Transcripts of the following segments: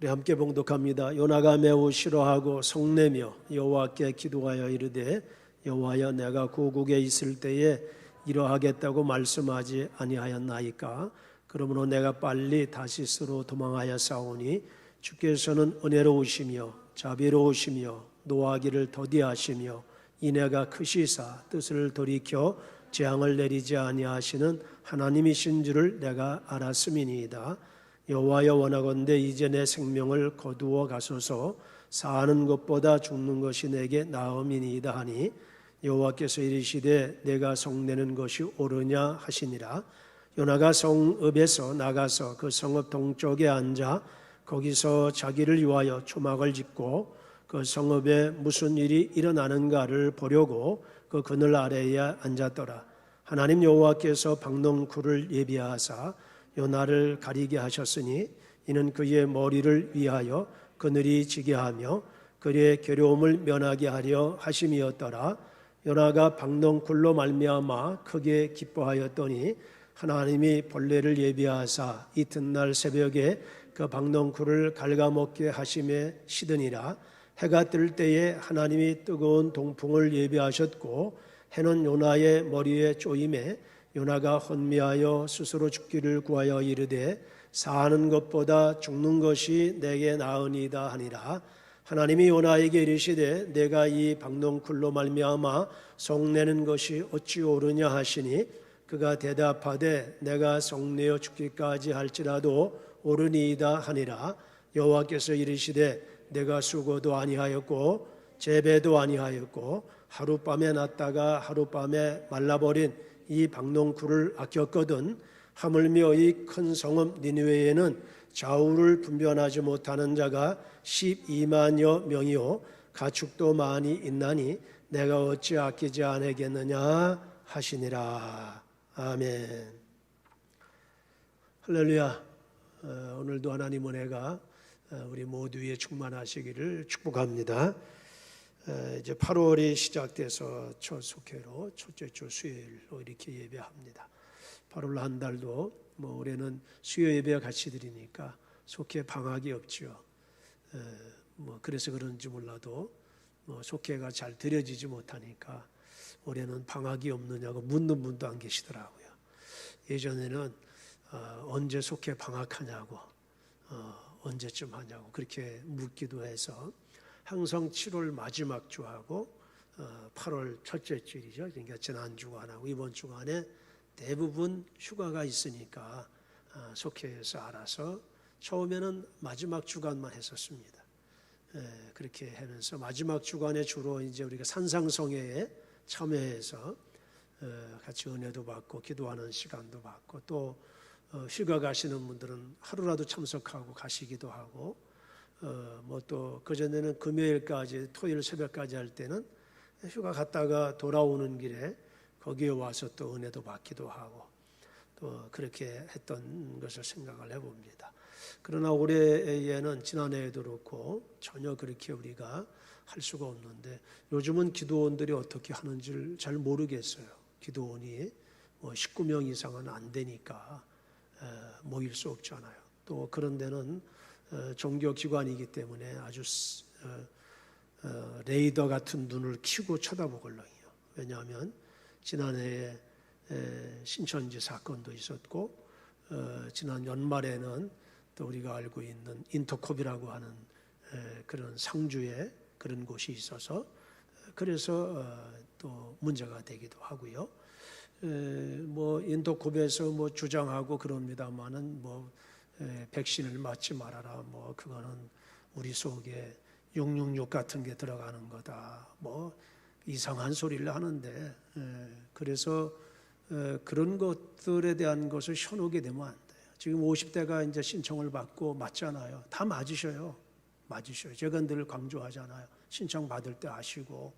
우리 함께 봉독합니다. 요나가 매우 싫어하고 성내며 여호와께 기도하여 이르되 여호와여 내가 고국에 있을 때에 이러하겠다고 말씀하지 아니하였나이까 그러므로 내가 빨리 다시스로 도망하여 싸우니 주께서는 은혜로우시며 자비로우시며 노하기를 더디하시며 이내가 크시사 뜻을 돌이켜 재앙을 내리지 아니하시는 하나님이신 줄을 내가 알았음이니이다. 여호와여 원하건대 이제 내 생명을 거두어 가소서. 사는 것보다 죽는 것이 내게 나음이니이다 하니 여호와께서 이르시되 내가 성내는 것이 옳으냐 하시니라. 요나가 성읍에서 나가서 그 성읍 동쪽에 앉아 거기서 자기를 위하여 초막을 짓고 그 성읍에 무슨 일이 일어나는가를 보려고 그 그늘 아래에 앉았더라. 하나님 여호와께서 박농쿨을 예비하사 요나를 가리게 하셨으니 이는 그의 머리를 위하여 그늘이 지게 하며 그의 괴로움을 면하게 하려 하심이었더라. 요나가 박농쿨로 말미암아 크게 기뻐하였더니 하나님이 벌레를 예비하사 이튿날 새벽에 그 박농쿨을 갉아먹게 하심에 시드니라. 해가 뜰 때에 하나님이 뜨거운 동풍을 예비하셨고 해는 요나의 머리에 쪼임에 요나가 혼미하여 스스로 죽기를 구하여 이르되 사는 것보다 죽는 것이 내게 나으니이다 하니라. 하나님이 요나에게 이르시되 내가 이 박농쿨로 말미암아 성내는 것이 어찌 옳으냐 하시니 그가 대답하되 내가 성내어 죽기까지 할지라도 옳으니이다 하니라. 여호와께서 이르시되 내가 수고도 아니하였고 재배도 아니하였고 하룻밤에 났다가 하룻밤에 말라버린 이 박농쿨을 아꼈거든 하물며 이 큰 성읍 니느웨에는 좌우를 분별하지 못하는 자가 12만여 명이요. 가축도 많이 있나니 내가 어찌 아끼지 않겠느냐 하시니라. 아멘. 할렐루야. 어, 오늘도 하나님 은혜가 어, 우리 모두에 충만하시기를 축복합니다. 어, 이제 8월이 시작돼서 첫 속회로 첫째 주 수요일로 이렇게 예배합니다. 8월 한 달도 뭐 올해는 수요 예배 같이 드리니까 속회 방학이 없지요. 에, 뭐 그래서 그런지 몰라도 뭐 속회가 잘 드려지지 못하니까 올해는 방학이 없느냐고 묻는 분도 안 계시더라고요. 예전에는 어, 언제 속회 방학하냐고 어, 언제쯤 하냐고 그렇게 묻기도 해서 항상 7월 마지막 주하고 어, 8월 첫째 주일이죠. 그러니까 지난 주간하고 이번 주간에 대부분 휴가가 있으니까 어, 속회에서 알아서 처음에는 마지막 주간만 했었습니다. 에, 그렇게 하면서 마지막 주간에 주로 이제 우리가 산상성회에 참여해서 어, 같이 은혜도 받고 기도하는 시간도 받고 또 어, 휴가 가시는 분들은 하루라도 참석하고 가시기도 하고 어, 뭐또 그전에는 금요일까지 토요일 새벽까지 할 때는 휴가 갔다가 돌아오는 길에 거기에 와서 또 은혜도 받기도 하고 또 그렇게 했던 것을 생각을 해봅니다. 그러나 올해에는 지난해에도 그렇고 전혀 그렇게 우리가 할 수가 없는데 요즘은 기도원들이 어떻게 하는지를 잘 모르겠어요. 기도원이 뭐 19명 이상은 안 되니까 모일 수 없잖아요. 또 그런 데는 어, 종교 기관이기 때문에 아주 어, 어, 레이더 같은 눈을 키고 쳐다보걸랑요. 왜냐하면 지난해에 신천지 사건도 있었고 지난 연말에는 또 우리가 알고 있는 인터콥이라고 하는 그런 상주에 그런 곳이 있어서 그래서 또 문제가 되기도 하고요. 뭐 인도콥에서 뭐 주장하고 그럽니다만은 뭐 백신을 맞지 말아라 뭐 그거는 우리 속에 666 같은 게 들어가는 거다 뭐 이상한 소리를 하는데 그래서 그런 것들에 대한 것을 현혹이 되면 안 돼요. 지금 50대가 이제 신청을 받고 맞잖아요. 다 맞으셔요. 맞으셔요. 제가 늘 강조하잖아요. 신청 받을 때 아시고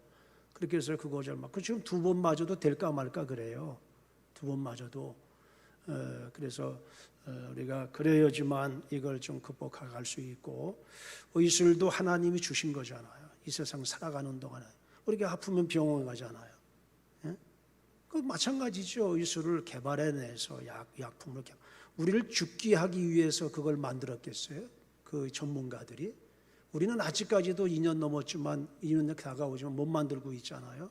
그렇게 해서 그거 잘 맞고 지금 두 번 맞아도 될까 말까 그래요. 두 번 맞아도 어, 그래서 어, 우리가 그래야지만 이걸 좀 극복할 수 있고 의술도 하나님이 주신 거잖아요. 이 세상 살아가는 동안에 우리가 아프면 병원 가잖아요. 예? 그 마찬가지죠. 의술을 개발해내서 약 약품을 개 우리를 죽게 하기 위해서 그걸 만들었겠어요? 그 전문가들이 우리는 아직까지도 2년 넘었지만 2년 다가오지만 못 만들고 있잖아요.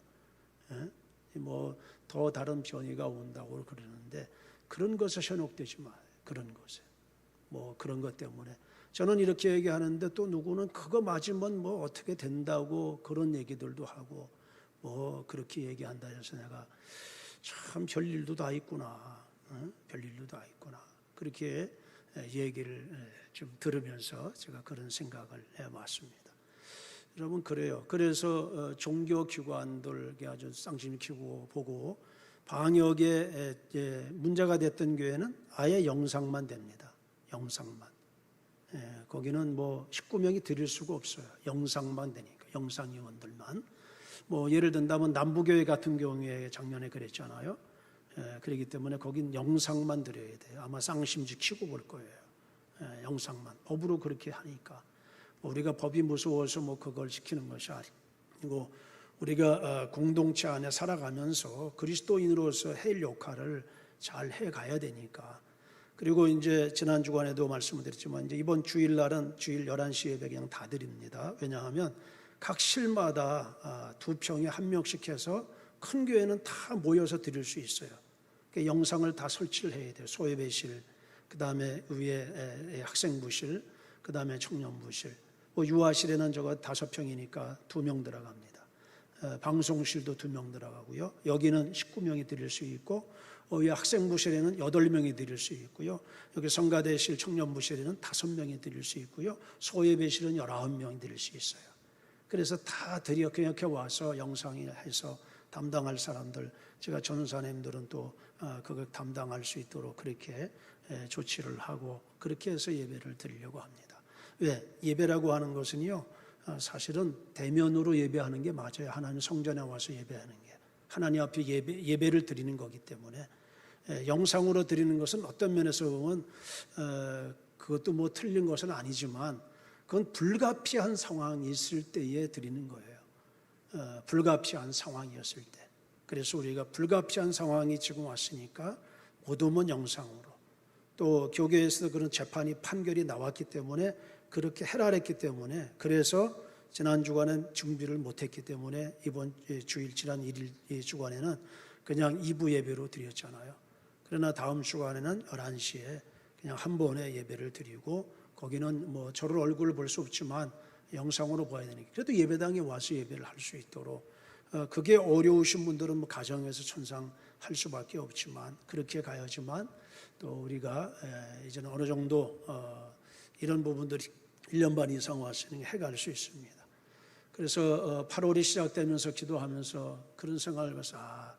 예? 뭐더 다른 변이가 온다고 그러는데 그런 것에 현혹되지 마. 그런 것에 뭐 그런 것 때문에 저는 이렇게 얘기하는데 또 누구는 그거 맞으면 뭐 어떻게 된다고 그런 얘기들도 하고 뭐 그렇게 얘기한다 해서 내가 참 별일도 다 있구나. 어? 별일도 다 있구나. 그렇게 얘기를 좀 들으면서 제가 그런 생각을 해봤습니다. 여러분 그래요. 그래서 어, 종교 기관들에게 아주 쌍심 키고 보고 방역에 문제가 됐던 교회는 아예 영상만 됩니다. 영상만. 예, 거기는 뭐 19명이 드릴 수가 없어요. 영상만 되니까 영상 의원들만. 뭐 예를 든다면 남부교회 같은 경우에 작년에 그랬잖아요. 예, 그렇기 때문에 거긴 영상만 드려야 돼요. 아마 쌍심지 키고 볼 거예요. 예, 영상만 법으로 그렇게 하니까 뭐 우리가 법이 무서워서 뭐 그걸 지키는 것이 아니고 우리가 어, 공동체 안에 살아가면서 그리스도인으로서 해일 역할을 잘 해가야 되니까 그리고 이제 지난 주간에도 말씀을 드렸지만 이제 이번 주일날은 주일 11시 예배 그냥 다 드립니다. 왜냐하면 각 실마다 아, 두 평에 한 명씩 해서 큰 교회는 다 모여서 드릴 수 있어요. 그러니까 영상을 다 설치를 해야 돼요. 소예배실, 그 다음에 위에 학생부실, 그 다음에 청년부실. 뭐 유아실에는 저거 다섯 평이니까 두 명 들어갑니다. 방송실도 두 명 들어가고요. 여기는 19명이 드릴 수 있고 어, 이 학생부실에는 8명이 드릴 수 있고요. 여기 성가대실 청년부실에는 5명이 드릴 수 있고요. 소예배실은 19명이 드릴 수 있어요. 그래서 다 드려 그냥 이렇게 와서 영상을 해서 담당할 사람들 제가 전사님들은 또 어, 그걸 담당할 수 있도록 그렇게 조치를 하고 그렇게 해서 예배를 드리려고 합니다. 왜? 예배라고 하는 것은요. 어, 사실은 대면으로 예배하는 게 맞아요. 하나님 성전에 와서 예배하는 게. 하나님 앞에 예배, 예배를 드리는 거기 때문에 영상으로 드리는 것은 어떤 면에서 보면 어, 그것도 뭐 틀린 것은 아니지만 그건 불가피한 상황이 있을 때에 드리는 거예요. 어, 불가피한 상황이었을 때. 그래서 우리가 불가피한 상황이 지금 왔으니까 못 오면 영상으로. 또 교계에서도 그런 재판이 판결이 나왔기 때문에 그렇게 해랄했기 때문에 그래서 지난 주간은 준비를 못했기 때문에 이번 주일 지난 1일 주간에는 그냥 2부 예배로 드렸잖아요. 그러나 다음 주간에는 11시에 그냥 한 번에 예배를 드리고 거기는 뭐 저를 얼굴을 볼 수 없지만 영상으로 봐야 되니까 그래도 예배당에 와서 예배를 할 수 있도록 어, 그게 어려우신 분들은 뭐 가정에서 천상 할 수밖에 없지만 그렇게 가야지만 또 우리가 이제는 어느 정도 어, 이런 부분들이 1년 반 이상 왔으니 해갈 수 있습니다. 그래서 8월이 어, 시작되면서 기도하면서 그런 생각을 해서 아,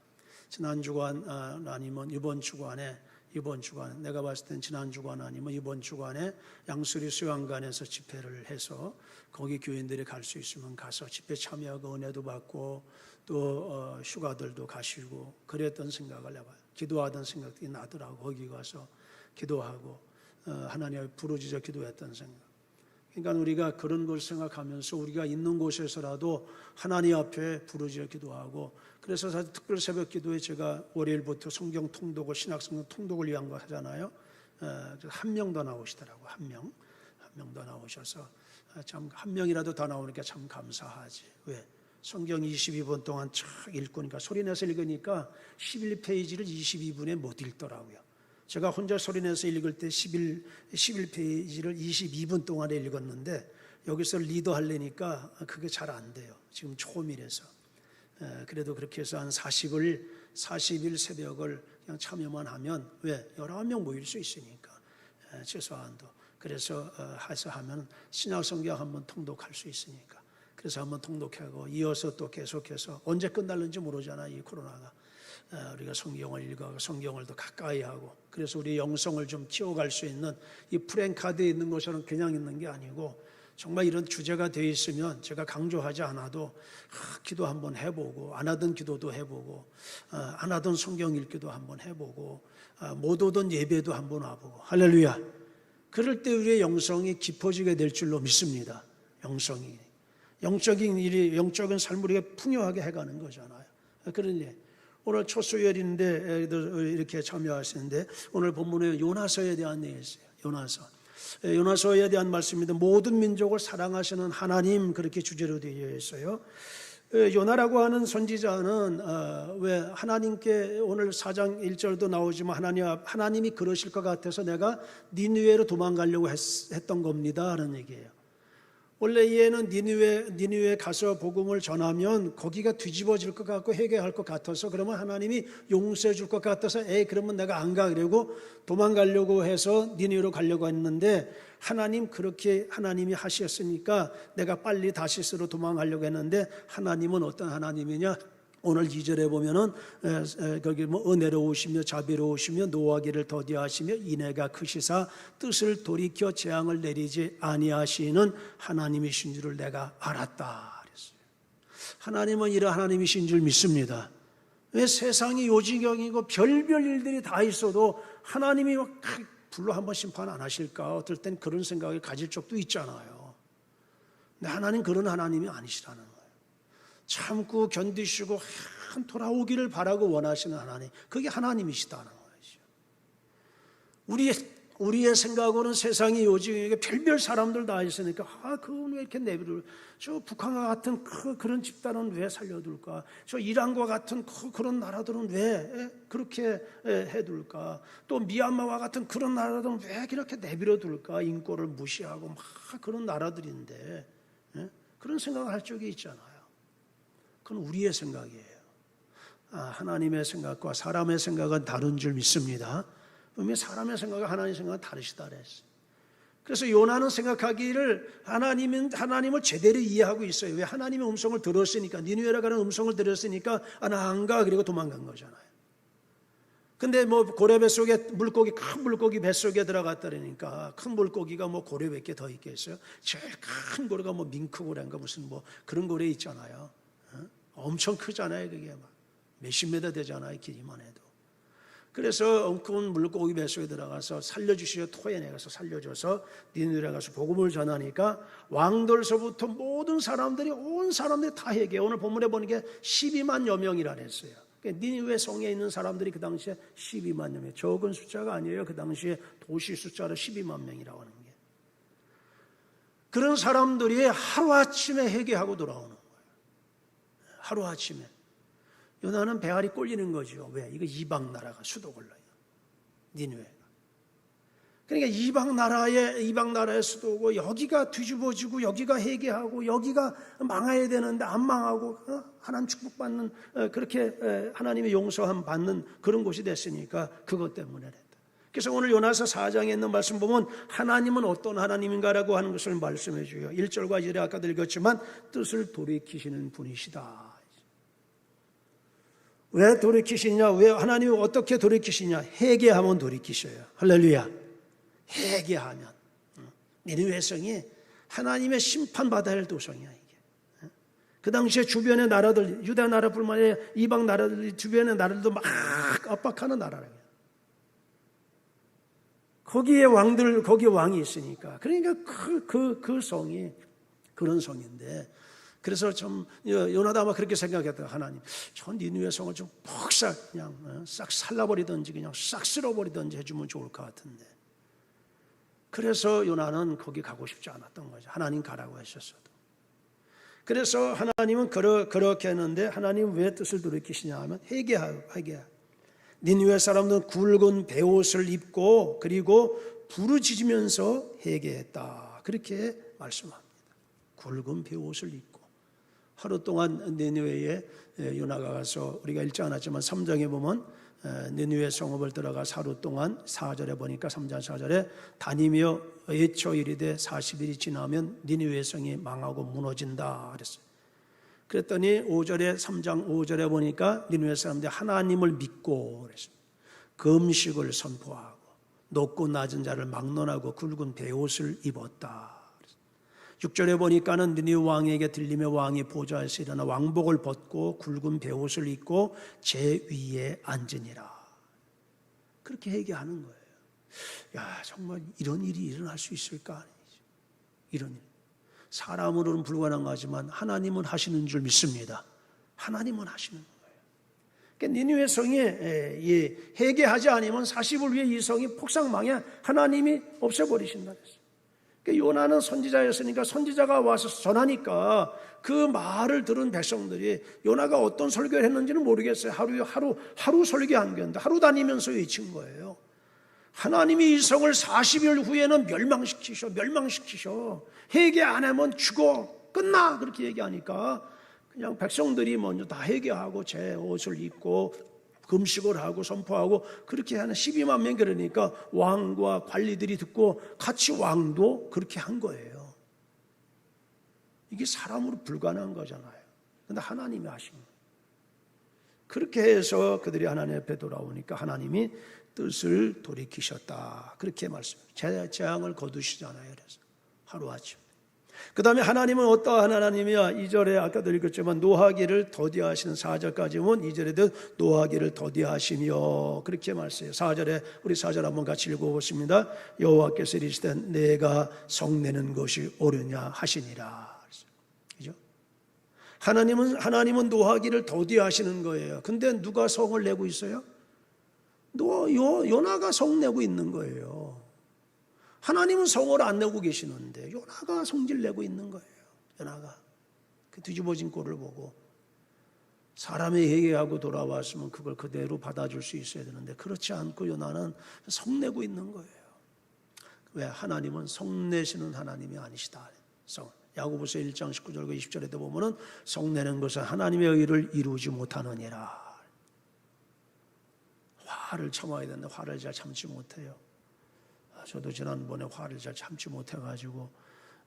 지난 주간 아, 아니면 이번 주간에 이번 주간 내가 봤을 땐 지난 주간 아니면 이번 주간에 양수리 수양관에서 집회를 해서 거기 교인들이 갈 수 있으면 가서 집회 참여하고 은혜도 받고 또 어, 휴가들도 가시고 그랬던 생각을 해봐요. 기도하던 생각이 나더라고 거기 가서 기도하고 어, 하나님의 부르짖어 기도했던 생각. 그러니까 우리가 그런 걸 생각하면서 우리가 있는 곳에서라도 하나님 앞에 부르짖어 기도하고 그래서 사실 특별 새벽 기도에 제가 월요일부터 성경 통독을 신학 성경 통독을 위한 거 하잖아요. 어, 한명 더 나오시더라고 한 명, 한 명 더 나오셔서 아, 참한 명이라도 더 나오니까 참 감사하지. 왜? 성경 22분 동안 쫙 읽으니까 소리 내서 읽으니까 11페이지를 22분에 못 읽더라고요. 제가 혼자 소리내서 읽을 때 11, 11페이지를 22분 동안에 읽었는데 여기서 리더 하려니까 그게 잘 안 돼요. 지금 초밀에서. 그래도 그렇게 해서 한 40을, 40일 새벽을 그냥 참여만 하면 왜? 19명 모일 수 있으니까. 최소한도. 그래서 어, 해서 하면 신약 성경 한번 통독할 수 있으니까. 그래서 한번 통독하고 이어서 또 계속해서 언제 끝날는지 모르잖아, 이 코로나가. 어, 우리가 성경을 읽어 성경을 더 가까이 하고 그래서 우리 영성을 좀 키워갈 수 있는 이 프랭카드에 있는 것처럼 그냥 있는 게 아니고 정말 이런 주제가 되어 있으면 제가 강조하지 않아도 아, 기도 한번 해보고 안 하던 기도도 해보고 어, 안 하던 성경 읽기도 한번 해보고 어, 못 오던 예배도 한번 와보고. 할렐루야. 그럴 때 우리의 영성이 깊어지게 될 줄로 믿습니다. 영성이. 영적인 일이 영적인 삶을 우리가 풍요하게 해가는 거잖아요. 일 오늘 첫 수요일인데 이렇게 참여하시는데 오늘 본문에 요나서에 대한 내용이 있어요. 요나서. 예, 요나서에 대한 말씀입니다. 모든 민족을 사랑하시는 하나님 그렇게 주제로 되어 있어요. 예, 요나라고 하는 선지자는 어, 왜 하나님께 오늘 4장 1절도 나오지만 하나님 하나님이 그러실 것 같아서 내가 니느웨로 도망가려고 했, 했던 겁니다 하는 얘기예요. 원래 얘는 니느웨 니느웨 가서 복음을 전하면 거기가 뒤집어질 것 같고 회개할 것 같아서 그러면 하나님이 용서해 줄 것 같아서 에이 그러면 내가 안 가 그러고 도망가려고 해서 니느웨로 가려고 했는데 하나님 그렇게 하나님이 하셨으니까 내가 빨리 다시스로 도망가려고 했는데 하나님은 어떤 하나님이냐? 오늘 2절에 보면은 거기 뭐 은혜로우시며 자비로우시며 노하기를 더디하시며 인애가 크시사 뜻을 돌이켜 재앙을 내리지 아니하시는 하나님이신 줄을 내가 알았다 그랬어요. 하나님은 이런 하나님이신 줄 믿습니다. 왜 세상이 요지경이고 별별 일들이 다 있어도 하나님이 막 불로 한번 심판 안 하실까? 어떨 땐 그런 생각을 가질 적도 있잖아요. 근데 하나님 그런 하나님이 아니시라는. 참고 견디시고 한 돌아오기를 바라고 원하시는 하나님. 그게 하나님이시다는 거죠. 우리의 우리의 생각으로는 세상이 요즘 별별 사람들 다 있으니까 아 그건 왜 이렇게 내비를 저 북한과 같은 그, 그런 집단은 왜 살려둘까 저 이란과 같은 그, 그런 나라들은 왜 그렇게 해둘까 또 미얀마와 같은 그런 나라들은 왜 이렇게 내버려둘까 인권을 무시하고 막 그런 나라들인데 예? 그런 생각을 할 적이 있잖아요 그건 우리의 생각이에요 아, 하나님의 생각과 사람의 생각은 다른 줄 믿습니다 분명 사람의 생각과 하나님의 생각은 다르시다 그랬어요. 그래서 요나는 생각하기를 하나님은 하나님을 제대로 이해하고 있어요. 왜 하나님의 음성을 들었으니까 니누에라 가는 음성을 들었으니까 아나안 가 그리고 도망간 거잖아요. 근데 뭐 고래 뱃속에 물고기 큰 물고기 뱃속에 들어갔다니까 큰 물고기가 뭐 고래 몇 개 더 있겠어요? 제일 큰 고래가 뭐 밍크 고래인가 무슨 뭐 그런 고래 있잖아요. 어? 엄청 크잖아요. 그게 막 몇십 메다 되잖아요. 길이만 해도. 그래서 엉뚱한 물고기 뱃속에 들어가서 살려주시어 토해내 가서 살려줘서 니누에 가서 복음을 전하니까 왕들서부터 모든 사람들이 온 사람들이 다 회개 오늘 본문에 보는 게 12만 여 명이라 했어요. 니누에 성에 있는 사람들이 그 당시에 12만여 명 적은 숫자가 아니에요. 그 당시에 도시 숫자로 12만 명이라고 하는 게 그런 사람들이 하루아침에 회개하고 돌아오는. 하루아침에 요나는 배알이 꼴리는 거죠. 왜? 이거 이방 나라가 수도 걸려요. 니누에가. 그러니까 이방 나라의 이방 나라의 수도고 여기가 뒤집어지고 여기가 회개하고 여기가 망해야 되는데 안 망하고 어? 하나님 축복받는 어, 그렇게 하나님의 용서함 받는 그런 곳이 됐으니까 그것 때문에. 그래서 오늘 요나서 4장에 있는 말씀 보면 하나님은 어떤 하나님인가라고 하는 것을 말씀해 줘요. 1절과 2절에 아까도 읽었지만 뜻을 돌이키시는 분이시다. 왜 돌이키시냐? 왜 하나님이 어떻게 돌이키시냐? 회개하면 돌이키셔요. 할렐루야. 회개하면. 니느웨 성이 하나님의 심판받아야 할 도성이야, 이게. 그 당시에 주변의 나라들, 유다 나라뿐만 아니라 이방 나라들, 주변의 나라들도 막 압박하는 나라라요. 거기에 왕들, 거기에 왕이 있으니까. 그러니까 그, 그, 그 성이 그런 성인데 그래서 좀 요나다 아마 그렇게 생각했다 하나님. 전 니누의 성을 좀 퍽싹 그냥 어, 싹 살라버리든지 그냥 싹 쓸어버리든지 해주면 좋을 것 같은데. 그래서 요나는 거기 가고 싶지 않았던 거죠 하나님 가라고 하셨어도. 그래서 하나님은 그러, 그렇게 했는데 하나님 왜 뜻을 돌이키시냐 하면 회개하여 회개하 니누의 사람들은 굵은 베옷을 입고 그리고 부르짖으면서 회개했다. 그렇게 말씀합니다. 굵은 베옷을 입고 하루 동안 니느웨에 요나가 가서 우리가 읽지 않았지만 3장에 보면 니느웨 성읍을 들어가 하루 동안 4절에 보니까 3장 4절에 다니며 예초 일이 돼 40일이 지나면 니느웨 성이 망하고 무너진다 그랬어요. 그랬더니 5절에 3장 5절에 보니까 니느웨 사람들이 하나님을 믿고 그랬어요. 금식을 선포하고 높고 낮은 자를 막론하고 굵은 베옷을 입었다. 6절에 보니까는 느니 왕에게 들리며 왕이 보좌에서 일어나 왕복을 벗고 굵은 베옷을 입고 제 위에 앉으니라. 그렇게 얘기하는 거예요. 야, 정말 이런 일이 일어날 수 있을까? 이런 일. 사람으로는 불가능하지만 하나님은 하시는 줄 믿습니다. 하나님은 하시는 거예요. 그러니까 니누의 성이 에, 이 회개하지 않으면 40을 위해 이 성이 폭삭망해 하나님이 없애버리신다 그랬어요. 그러니까 요나는 선지자였으니까 선지자가 와서 전하니까 그 말을 들은 백성들이 요나가 어떤 설교를 했는지는 모르겠어요. 하루 하루 하루 설교한 건데 하루 다니면서 외친 거예요. 하나님이 이 성을 40일 후에는 멸망시키셔, 멸망시키셔. 회개 안 하면 죽어, 끝나. 그렇게 얘기하니까 그냥 백성들이 먼저 다 회개하고 제 옷을 입고 금식을 하고 선포하고 그렇게 하는 12만 명 그러니까 왕과 관리들이 듣고 같이 왕도 그렇게 한 거예요. 이게 사람으로 불가능한 거잖아요. 근데 하나님이 하신. 그렇게 해서 그들이 하나님 앞에 돌아오니까 하나님이 뜻을 돌이키셨다. 그렇게 말씀. 재앙을 거두시잖아요. 그래서 하루아침. 그 다음에 하나님은 어떠한 하나님이야? 2절에 아까도 읽었지만 노하기를 더디하시는 4절까지 오면 2절에도 노하기를 더디하시며 그렇게 말씀해요. 4절에 우리 4절 한번 같이 읽어보십니다. 여호와께서 이르시되 내가 성내는 것이 옳으냐 하시니라. 하나님은 하나님은 노하기를 더디하시는 거예요. 근데 누가 성을 내고 있어요? 노, 요, 요나가 성 내고 있는 거예요. 하나님은 성을 안 내고 계시는데 요나가 성질 내고 있는 거예요. 요나가 그 뒤집어진 꼴을 보고 사람의 회개하고 돌아왔으면 그걸 그대로 받아줄 수 있어야 되는데 그렇지 않고 요나는 성내고 있는 거예요. 왜 하나님은 성내시는 하나님이 아니시다. 성. 야고보서 1장 19절과 20절에도 보면은 성내는 것은 하나님의 의를 이루지 못하느니라. 화를 참아야 되는데 화를 잘 참지 못해요. 아, 저도 지난번에 화를 잘 참지 못해가지고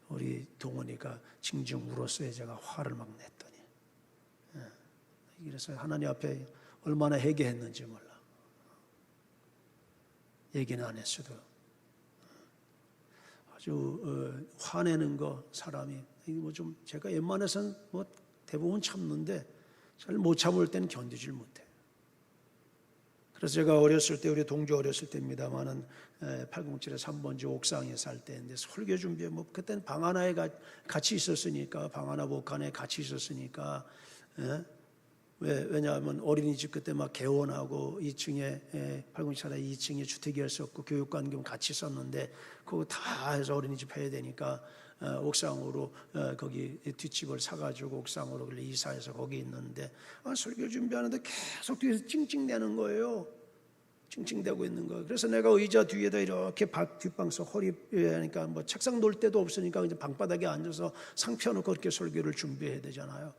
우리 동원이가 징징 울었어요. 제가 화를 막 냈더니. 예. 그래서 하나님 앞에 얼마나 회개했는지 몰라. 얘기는 안 했어도. 아주 어, 화내는 거 사람이 뭐 좀 제가 웬만해선 뭐 대부분 참는데 잘 못 참을 때는 견디질 못해. 그래서 제가 어렸을 때 우리 동조 어렸을 때입니다만은 807에 3번지 옥상에 살 때인데 설교 준비에 뭐 그때는 방 하나에 같이 있었으니까 방 하나 복안에 같이 있었으니까 에? 왜 왜냐하면 어린이집 그때 막 개원하고 2층에 807에 2층에 주택이었었고 교육관경 같이 있었는데 그거 다 해서 어린이집 해야 되니까 어, 옥상으로 어, 거기 뒷집을 사가지고 옥상으로 이사해서 거기 있는데 아, 설교 준비하는데 계속 뒤에서 찡찡대는 거예요. 찡찡대고 있는 거예요. 그래서 내가 의자 뒤에다 이렇게 뒷방석 허리 하니까 뭐 책상 놓을 데도 없으니까 이제 방바닥에 앉아서 상 펴놓고 그렇게 설교를 준비해야 되잖아요.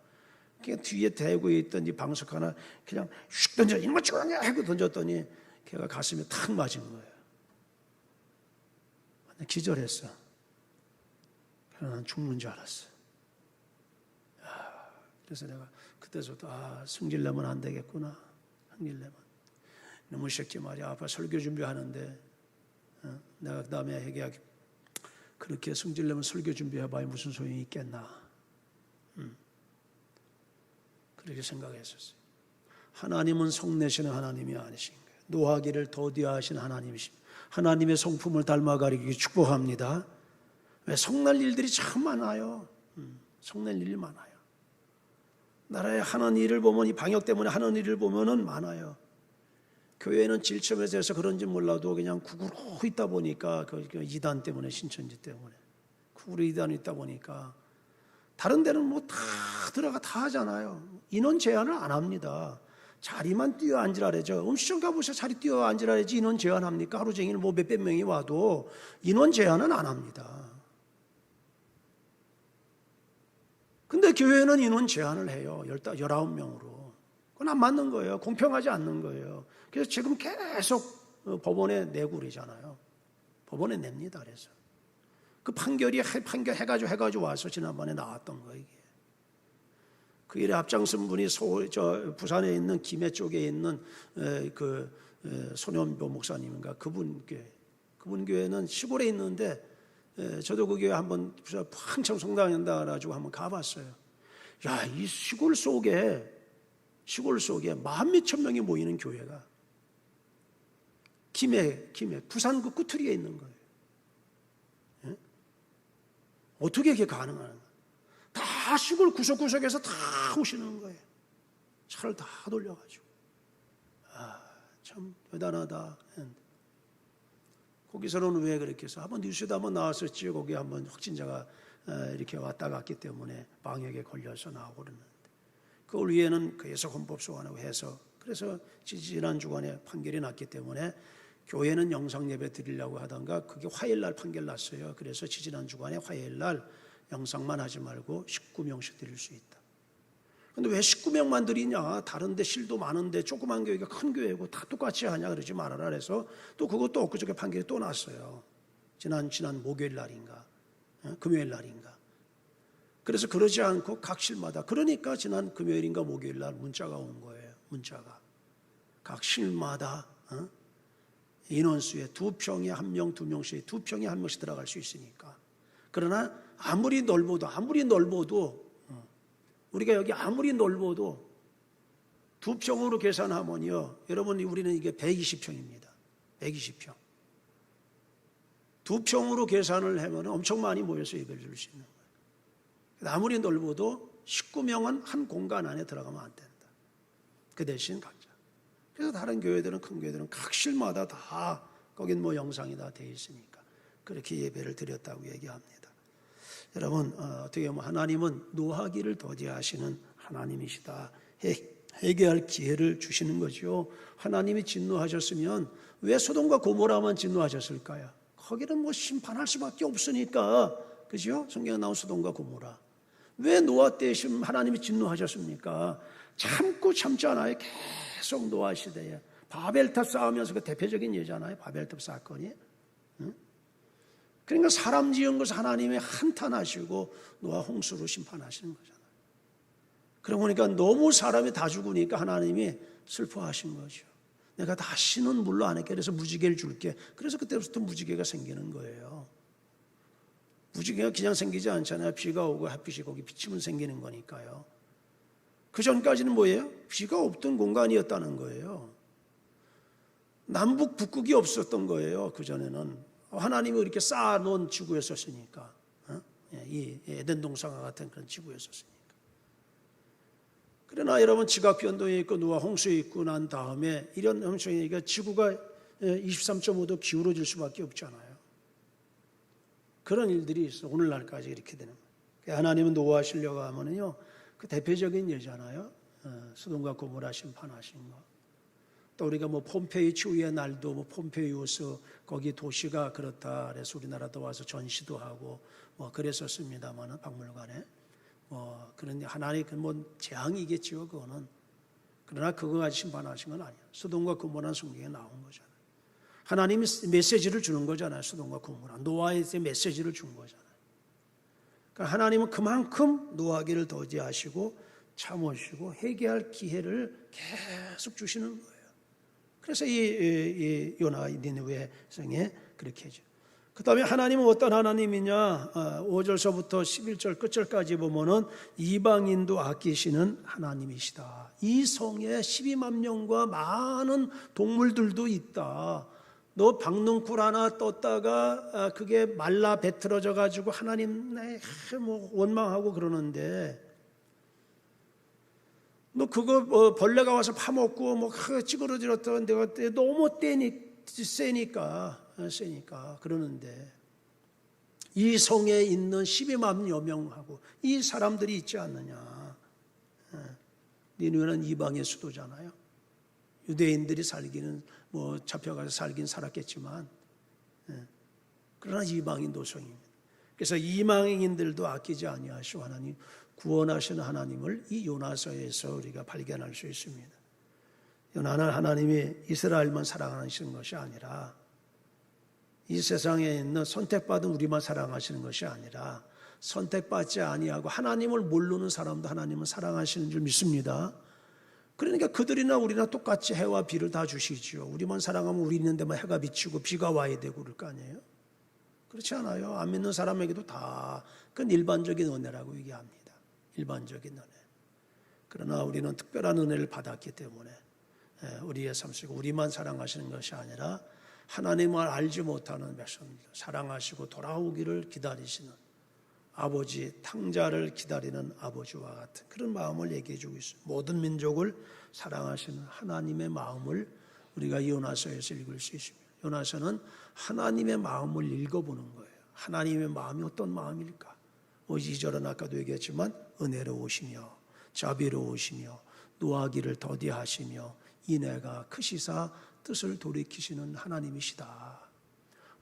그냥 뒤에 대고 있던 이 방석 하나 그냥 슉 던져 이놈아 죽었냐 하고 던졌더니 걔가 가슴에 탁 맞은 거예요. 기절했어. 난 죽는 줄 알았어. 그래서 내가 그때부터 아 승질내면 안 되겠구나. 승질내면 너무 쉽게 말이야. 아빠 설교 준비하는데 어? 내가 그 다음에 회개하기 그렇게 승질내면 설교 준비해봐야 무슨 소용이 있겠나. 음. 그렇게 생각했었어요. 하나님은 성내시는 하나님이 아니신 거예요. 노하기를 더디하신 하나님이십니다. 하나님의 성품을 닮아가리기 축복합니다. 왜 성날 일들이 참 많아요. 음, 성날 일이 많아요. 나라에 하는 일을 보면 이 방역 때문에 하는 일을 보면은 많아요. 교회는 질점에서 해서 그런지 몰라도 그냥 구구로 있다 보니까 그, 그 이단 때문에 신천지 때문에 구구로 이단 있다 보니까 다른 데는 뭐 다 들어가 다 하잖아요. 인원 제한을 안 합니다. 자리만 뛰어 앉으라래죠. 음식점 가보세요. 자리 뛰어 앉으라래지 인원 제한합니까? 하루 종일 뭐 몇백 명이 와도 인원 제한은 안 합니다. 근데 교회는 인원 제한을 해요. 19명으로. 그건 안 맞는 거예요. 공평하지 않는 거예요. 그래서 지금 계속 어, 법원에 내고 그러잖아요. 법원에 냅니다. 그래서. 그 판결이 판결 해가지고 해가지고 와서 지난번에 나왔던 거예요. 이게. 그 일에 앞장선 분이 서울, 저 부산에 있는 김해 쪽에 있는 그 소년보 목사님인가 그분 교회. 그분 교회는 시골에 있는데 예, 저도 그 교회 한번 한참 성당한다 가지고 한번 가봤어요. 야, 이 시골 속에 시골 속에 만 몇천 명이 모이는 교회가 김해, 김해, 부산 그 끝트리에 있는 거예요. 예? 어떻게 이게 거예요? 다 시골 구석구석에서 다 오시는 거예요. 차를 다 돌려가지고. 참 대단하다. 거기서는 왜 그렇게 해서 한번 뉴스에도 한번 나왔었지요. 거기 한번 확진자가 어, 이렇게 왔다 갔기 때문에 방역에 걸려서 나오고 그러는데 그걸 위에는 계속 헌법 소원하고 해서 그래서 지난 주간에 판결이 났기 때문에 교회는 영상 예배 드리려고 하던가 그게 화요일 날 판결 났어요. 그래서 지난 주간에 화요일 날 영상만 하지 말고 19명씩 드릴 수 있다. 근데 왜 19명만 드리냐? 다른데 실도 많은데 조그만 교회가 큰 교회고 다 똑같이 하냐? 그러지 말아라 그래서 또 그것도 엊그저께 판결이 또 났어요. 지난 지난 목요일 날인가 어? 금요일 날인가. 그래서 그러지 않고 각 실마다 그러니까 지난 금요일인가 목요일 날 문자가 온 거예요. 문자가 각 실마다 어? 인원수에 두 평에 한 명, 두 명씩 두 평에 한 명씩 들어갈 수 있으니까. 그러나 아무리 넓어도 아무리 넓어도 어, 우리가 여기 아무리 넓어도 두 평으로 계산하면요. 여러분 우리는 이게 120평입니다. 120평. 두 평으로 계산을 하면 엄청 많이 모여서 예배를 드릴 수 있는 거예요. 아무리 넓어도 19명은 한 공간 안에 들어가면 안 된다. 그 대신 각자. 그래서 다른 교회들은 큰 교회들은 각 실마다 다 거긴 뭐 영상이 다 돼 있으니까 그렇게 예배를 드렸다고 얘기합니다. 여러분 어, 떻게 보면 하나님은 노하기를 더디하시는 하나님이시다. 해, 해결할 기회를 주시는 거죠. 하나님이 진노하셨으면 왜 소돔과 고모라만 진노하셨을까요? 거기는 뭐 심판할 수밖에 없으니까 그죠? 성경에 나온 소돔과 고모라. 왜 노아 때 하나님이 진노하셨습니까? 참고 참지 않아요. 계속 노아 시대에 바벨탑 쌓으면서 그 대표적인 예잖아요. 바벨탑 사건이. 응? 그러니까 사람 지은 것을 하나님이 한탄하시고 노아 홍수로 심판하시는 거잖아요. 그러고 보니까 너무 사람이 다 죽으니까 하나님이 슬퍼하신 거죠. 내가 다시는 물로 안 할게. 그래서 무지개를 줄게. 그래서 그때부터 무지개가 생기는 거예요. 무지개가 그냥 생기지 않잖아요. 비가 오고 햇빛이 거기 비치면 생기는 거니까요. 그 전까지는 뭐예요? 비가 없던 공간이었다는 거예요. 남북 북극이 없었던 거예요. 그 전에는 하나님이 이렇게 쌓아놓은 지구였었으니까 어? 예, 이 에덴 동상과 같은 그런 지구였었으니까. 그러나 여러분 지각 변동이 있고 누가 홍수에 있고 난 다음에 이런 형성이니까 지구가 23.5도 기울어질 수밖에 없잖아요. 그런 일들이 있어 오늘날까지 이렇게 되는 거예요. 하나님은 노하시려고 하면은요. 그 대표적인 예잖아요. 어, 수동과 고모라 심판하신 거. 또 우리가 뭐 폼페이 추위의 날도 뭐 폼페이우스 거기 도시가 그렇다 그래서 우리나라도 와서 전시도 하고 뭐 그랬었습니다만은 박물관에 뭐 그런 하나님 그뭐 재앙이겠지요 그거는 그러나 그거 가지고 심판하신 건 아니야. 수동과 고모란 성경에 나온 거잖아요. 하나님이 메시지를 주는 거잖아요. 수동과 고모란 노아에게 메시지를 준 거잖아요. 그러니까 하나님은 그만큼 노하기를 더디하시고 참으시고 회개할 기회를 계속 주시는 거예요. 그래서 이, 이, 이 요나 니느웨 성에 그렇게 하죠. 그 다음에 하나님은 어떤 하나님이냐? 5절서부터 어, 11절 끝절까지 보면은 이방인도 아끼시는 하나님이시다. 이 성에 12만 명과 많은 동물들도 있다. 너 박농쿨 하나 떴다가 아, 그게 말라 배틀어져 가지고 하나님 뭐 원망하고 그러는데 너 그거 뭐 벌레가 와서 파먹고 뭐 찌그러졌던 데가 너무 떼니 세니까 어, 세니까 그러는데 이 성에 있는 12만 여 명하고 이 사람들이 있지 않느냐. 니누에는 이방의 수도잖아요. 유대인들이 살기는 뭐 잡혀가서 살긴 살았겠지만 예. 그러나 이방인 도성입니다. 그래서 이방인들도 아끼지 아니하시고 하나님 구원하시는 하나님을 이 요나서에서 우리가 발견할 수 있습니다. 요나는 하나님이 이스라엘만 사랑하시는 것이 아니라 이 세상에 있는 선택받은 우리만 사랑하시는 것이 아니라 선택받지 아니하고 하나님을 모르는 사람도 하나님은 사랑하시는 줄 믿습니다. 그러니까 그들이나 우리나 똑같이 해와 비를 다 주시지요. 우리만 사랑하면 우리 있는 데만 해가 비치고 비가 와야 되고 그럴 거 아니에요? 그렇지 않아요. 안 믿는 사람에게도 다 그건 일반적인 은혜라고 얘기합니다. 일반적인 은혜. 그러나 우리는 특별한 은혜를 받았기 때문에 예, 우리의 삶 속에 우리만 사랑하시는 것이 아니라 하나님을 알지 못하는 백성들 사랑하시고 돌아오기를 기다리시는 아버지 탕자를 기다리는 아버지와 같은 그런 마음을 얘기해 주고 있습니다. 모든 민족을 사랑하시는 하나님의 마음을 우리가 요나서에서 읽을 수 있습니다. 요나서는 하나님의 마음을 읽어보는 거예요. 하나님의 마음이 어떤 마음일까? 뭐 이절은 아까도 얘기했지만 은혜로우시며 자비로우시며 노하기를 더디하시며 인애가 크시사 뜻을 돌이키시는 하나님이시다.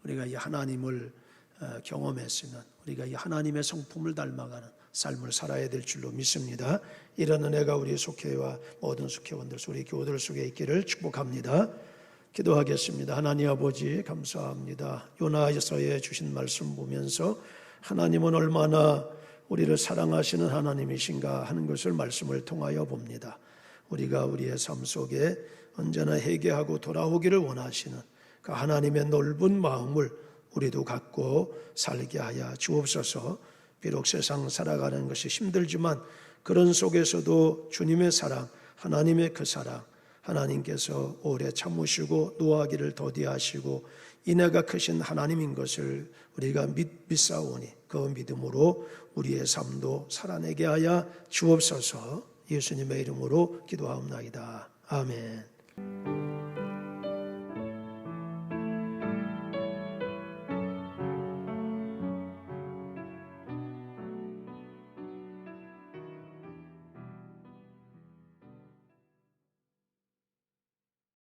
우리가 이 하나님을 어, 경험했으면 우리가 이 하나님의 성품을 닮아가는 삶을 살아야 될 줄로 믿습니다. 이런 은혜가 우리 속회와 모든 속회원들, 우리 교우들 속에 있기를 축복합니다. 기도하겠습니다. 하나님 아버지 감사합니다. 요나에서의 주신 말씀 보면서 하나님은 얼마나 우리를 사랑하시는 하나님이신가 하는 것을 말씀을 통하여 봅니다. 우리가 우리의 삶 속에 언제나 회개하고 돌아오기를 원하시는 그 하나님의 넓은 마음을 우리도 갖고 살게 하여 주옵소서. 비록 세상 살아가는 것이 힘들지만 그런 속에서도 주님의 사랑, 하나님의 그 사랑, 하나님께서 오래 참으시고 노하기를 더디하시고 인애가 크신 하나님인 것을 우리가 믿, 믿사오니 그 믿음으로 우리의 삶도 살아내게 하여 주옵소서 예수님의 이름으로 기도하옵나이다. 아멘.